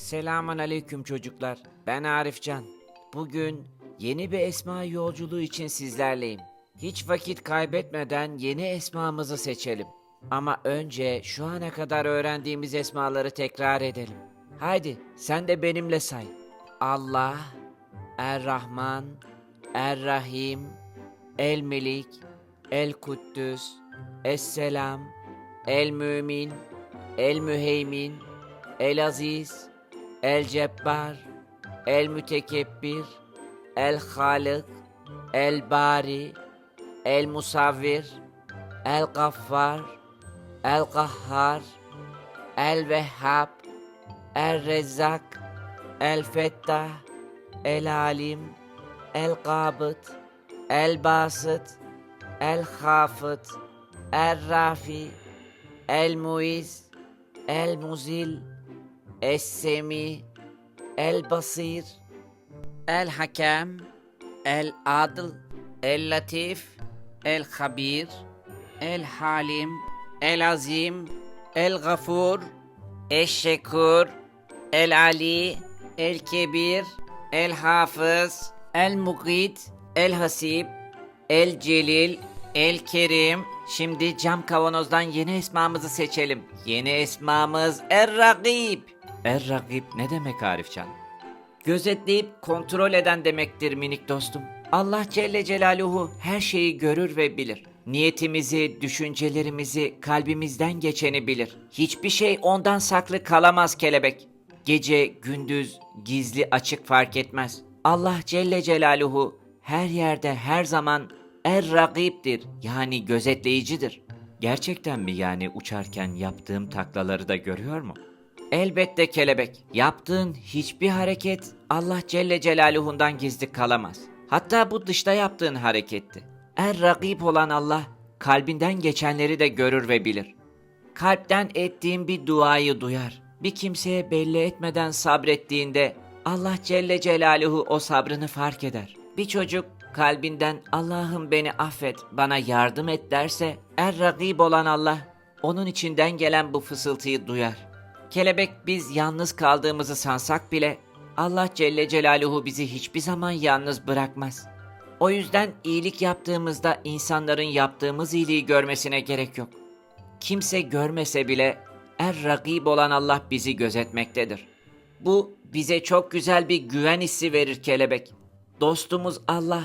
Selamun aleyküm çocuklar. Ben Arifcan. Bugün yeni bir esma yolculuğu için sizlerleyim. Hiç vakit kaybetmeden yeni esmamızı seçelim. Ama önce şu ana kadar öğrendiğimiz esmaları tekrar edelim. Haydi sen de benimle say. Allah, Er-Rahman, Er-Rahim, El-Melik, El-Kuddüs, Es-Selam, El-Mümin, El-Müheymin, El-Aziz, El-Cebbar, El-Mütekebbir, El-Halık, El-Bari, El-Musavvir, El-Gaffar, El-Kahhar, El-Vehhab, El-Rezzak, El-Fettah, El-Alim, El-Kabıt, El-Basıt, El-Hafıt, El-Rafi, El-Muiz, El-Muzil, Es-Semi, El-Basir, El-Hakem, El-Adıl, El-Latif, El-Habir, El-Halim, El-Azim, El-Gafur, El-Şekur, El-Ali, El-Kebir, El-Hafız, El-Mugit, El-Hasib, El-Celil, El-Kerim. Şimdi cam kavanozdan yeni esmamızı seçelim. Yeni esmamız Er-Rakib. Er-Rakib ne demek Arifcan? Gözetleyip kontrol eden demektir minik dostum. Allah Celle Celaluhu her şeyi görür ve bilir. Niyetimizi, düşüncelerimizi, kalbimizden geçeni bilir. Hiçbir şey ondan saklı kalamaz kelebek. Gece, gündüz, gizli, açık fark etmez. Allah Celle Celaluhu her yerde, her zaman Er-Rakib'dir yani gözetleyicidir. Gerçekten mi yani uçarken yaptığım taklaları da görüyor mu? Elbette kelebek. Yaptığın hiçbir hareket Allah Celle Celaluhu'ndan gizli kalamaz. Hatta bu dışta yaptığın hareketti. Er rakip olan Allah kalbinden geçenleri de görür ve bilir. Kalpten ettiğin bir duayı duyar. Bir kimseye belli etmeden sabrettiğinde Allah Celle Celaluhu o sabrını fark eder. Bir çocuk kalbinden Allah'ım beni affet, bana yardım et derse er rakip olan Allah onun içinden gelen bu fısıltıyı duyar. Kelebek biz yalnız kaldığımızı sansak bile Allah Celle Celaluhu bizi hiçbir zaman yalnız bırakmaz. O yüzden iyilik yaptığımızda insanların yaptığımız iyiliği görmesine gerek yok. Kimse görmese bile er rakib olan Allah bizi gözetmektedir. Bu bize çok güzel bir güven hissi verir kelebek. Dostumuz Allah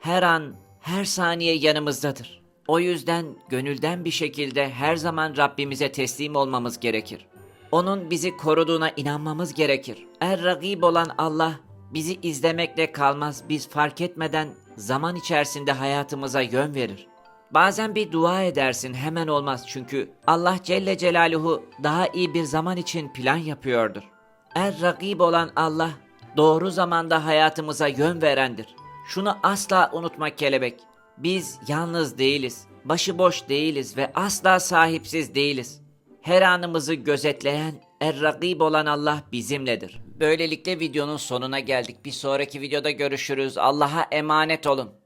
her an, her saniye yanımızdadır. O yüzden gönülden bir şekilde her zaman Rabbimize teslim olmamız gerekir. Onun bizi koruduğuna inanmamız gerekir. Er rakib olan Allah bizi izlemekle kalmaz. Biz fark etmeden zaman içerisinde hayatımıza yön verir. Bazen bir dua edersin hemen olmaz çünkü Allah Celle Celaluhu daha iyi bir zaman için plan yapıyordur. Er rakib olan Allah doğru zamanda hayatımıza yön verendir. Şunu asla unutma kelebek. Biz yalnız değiliz, başıboş değiliz ve asla sahipsiz değiliz. Her anımızı gözetleyen, er-rakib olan Allah bizimledir. Böylelikle videonun sonuna geldik. Bir sonraki videoda görüşürüz. Allah'a emanet olun.